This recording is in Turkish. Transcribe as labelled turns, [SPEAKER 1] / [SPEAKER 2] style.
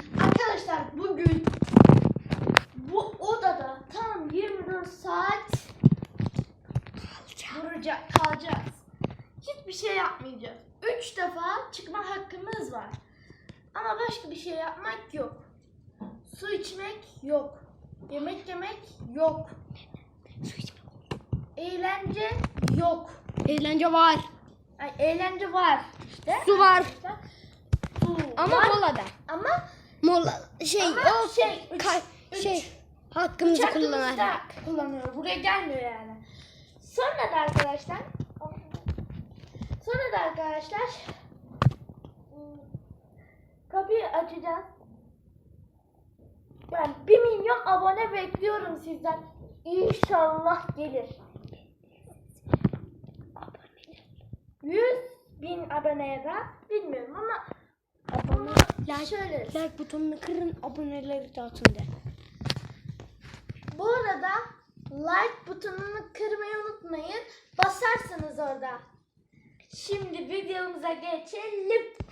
[SPEAKER 1] Arkadaşlar bugün bu odada tam 24 saat duracak, kalacağız. Hiçbir şey yapmayacağız. 3 defa çıkma hakkımız var. Ama başka bir şey yapmak yok. Su içmek yok. Yemek yemek yok. Eğlence yok.
[SPEAKER 2] Eğlence var.
[SPEAKER 1] Ay, eğlence var işte.
[SPEAKER 2] Su var.
[SPEAKER 1] Su
[SPEAKER 2] Ama
[SPEAKER 1] var.
[SPEAKER 2] molada. Mola şey
[SPEAKER 1] Ama
[SPEAKER 2] o
[SPEAKER 1] şey, üç-
[SPEAKER 2] ka-
[SPEAKER 1] üç-
[SPEAKER 2] şey hakkımızı.
[SPEAKER 1] Uçaklarımızda kullanıyor. Buraya gelmiyor yani. Sonra da arkadaşlar sonra da arkadaşlar kapıyı açacağız. Ben 1 milyon abone bekliyorum sizden. İnşallah gelir. 100 bin aboneye de bilmiyorum ama
[SPEAKER 2] Abone
[SPEAKER 1] like,
[SPEAKER 2] like butonunu kırın aboneleri dağıtın de.
[SPEAKER 1] Bu arada like butonunu kırmayı unutmayın. Basarsınız orada. Şimdi videomuza geçelim.